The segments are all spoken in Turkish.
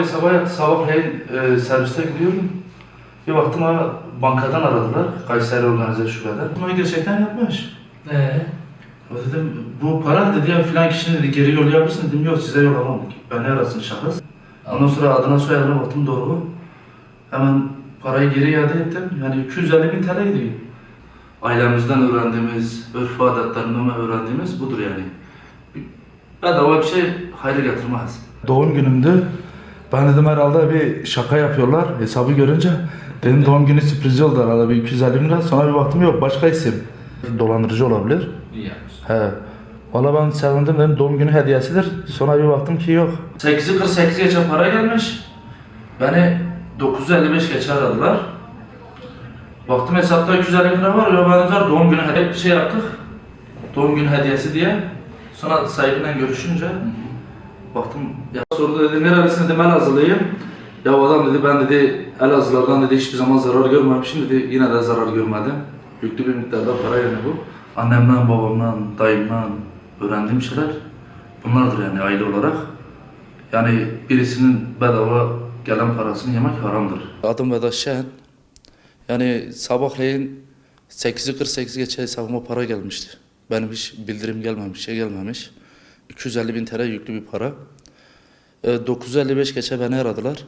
Sabah sabahleyin e, serviste gidiyorum. Bir baktım ha bankadan aradılar. Kayseri Organize Şube'den. Bunu gerçekten yapmış. Ee, Dedim bu para dedi ya filan kişinin dedi geri yollayabilirsin dedim yok size yollamam. Beni arasın şahıs. Ondan sonra adına soyadına baktım doğru. Hemen parayı geri iade ettim. Yani 250 bin TL gidiyor. Ailemizden öğrendiğimiz, örf adetlerinden öğrendiğimiz budur yani. Bedava bir şey hayır getirmez. Doğum günümdü. Ben dedim herhalde bir şaka yapıyorlar hesabı görünce. Dedim doğum günü sürprizi oldu herhalde bir 250 bin lira. Sonra bir baktım yok başka isim. Dolandırıcı olabilir. iyi yapmışsın. He. Valla ben sevindim dedim doğum günü hediyesidir. Sonra bir baktım ki yok. 8'i 48 geçe para gelmiş. Beni 955 geçe aradılar. Baktım hesapta 250 lira var ya ben de doğum günü hep bir şey yaptık. Doğum günü hediyesi diye. Sonra sahibiyle görüşünce baktım ya sordu dedi nerelisin dedim Elazığlıyım. Ya adam dedi ben dedi Elazığlardan dedi hiçbir zaman zarar görmemişim dedi yine de zarar görmedim. Yüklü bir miktarda para yani bu. Annemden, babamdan, dayımdan öğrendiğim şeyler bunlardır yani aile olarak. Yani birisinin bedava gelen parasını yemek haramdır. Adım Vedat Şen. Yani sabahleyin 8'i 48 geçe hesabıma para gelmişti. Benim hiç bildirim gelmemiş, şey gelmemiş. 250 bin TL yüklü bir para. E, 955 geçe beni aradılar.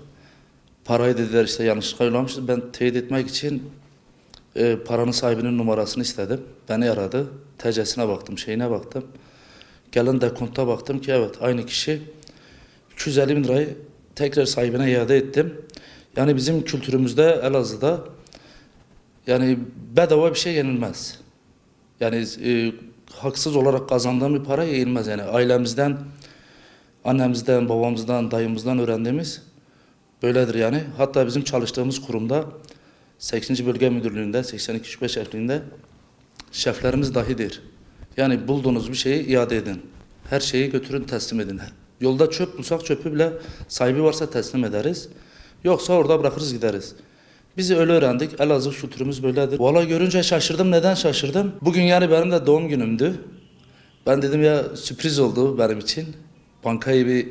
Parayı dediler işte yanlışlıkla yollamışız. Ben teyit etmek için e, paranın sahibinin numarasını istedim. Beni aradı. TC'sine baktım, şeyine baktım. Gelen dekonta baktım ki evet aynı kişi 250 bin lirayı tekrar sahibine iade ettim. Yani bizim kültürümüzde Elazığ'da yani bedava bir şey yenilmez. Yani e, haksız olarak kazandığım bir para yenilmez. Yani ailemizden, annemizden, babamızdan, dayımızdan öğrendiğimiz böyledir yani. Hatta bizim çalıştığımız kurumda 8. Bölge Müdürlüğü'nde, 82 Şube Şefliği'nde şeflerimiz dahidir. Yani bulduğunuz bir şeyi iade edin. Her şeyi götürün teslim edin. Yolda çöp bulsak çöpü bile sahibi varsa teslim ederiz. Yoksa orada bırakırız gideriz. Biz öyle öğrendik. Elazığ kültürümüz böyledir. Valla görünce şaşırdım. Neden şaşırdım? Bugün yani benim de doğum günümdü. Ben dedim ya sürpriz oldu benim için. Bankayı bir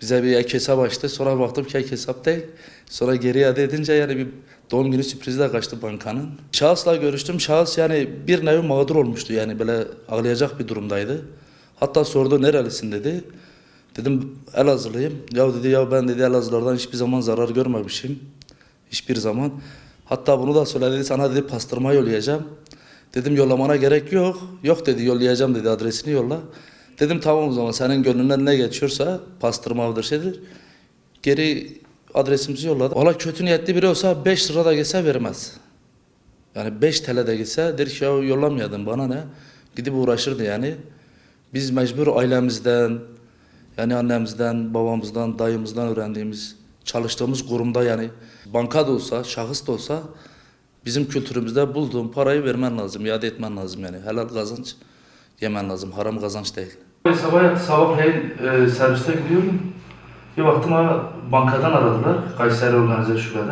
bize bir ek hesap açtı. Sonra baktım ki ek hesap değil. Sonra geri iade edince yani bir doğum günü sürprizi de kaçtı bankanın. Şahısla görüştüm. Şahıs yani bir nevi mağdur olmuştu. Yani böyle ağlayacak bir durumdaydı. Hatta sordu nerelisin dedi. Dedim Elazığlıyım. Ya dedi ya ben dedi Elazığlardan hiçbir zaman zarar görmemişim. Hiçbir zaman. Hatta bunu da söyledi sana dedi pastırma yollayacağım. Dedim yollamana gerek yok. Yok dedi yollayacağım dedi adresini yolla. Dedim tamam o zaman senin gönlünden ne geçiyorsa pastırmadır şeydir. Geri adresimizi yolladı. Valla kötü niyetli biri olsa 5 lira da gelse vermez. Yani 5 TL de gitse der ki ya yollamayadın bana ne? Gidip uğraşırdı yani. Biz mecbur ailemizden, yani annemizden, babamızdan, dayımızdan öğrendiğimiz, çalıştığımız kurumda yani banka da olsa, şahıs da olsa bizim kültürümüzde bulduğun parayı vermen lazım, iade etmen lazım yani. Helal kazanç yemen lazım, haram kazanç değil. Sabah sabahleyin e, serviste gidiyorum. Bir baktım ha bankadan aradılar, Kayseri Organize Şube'den.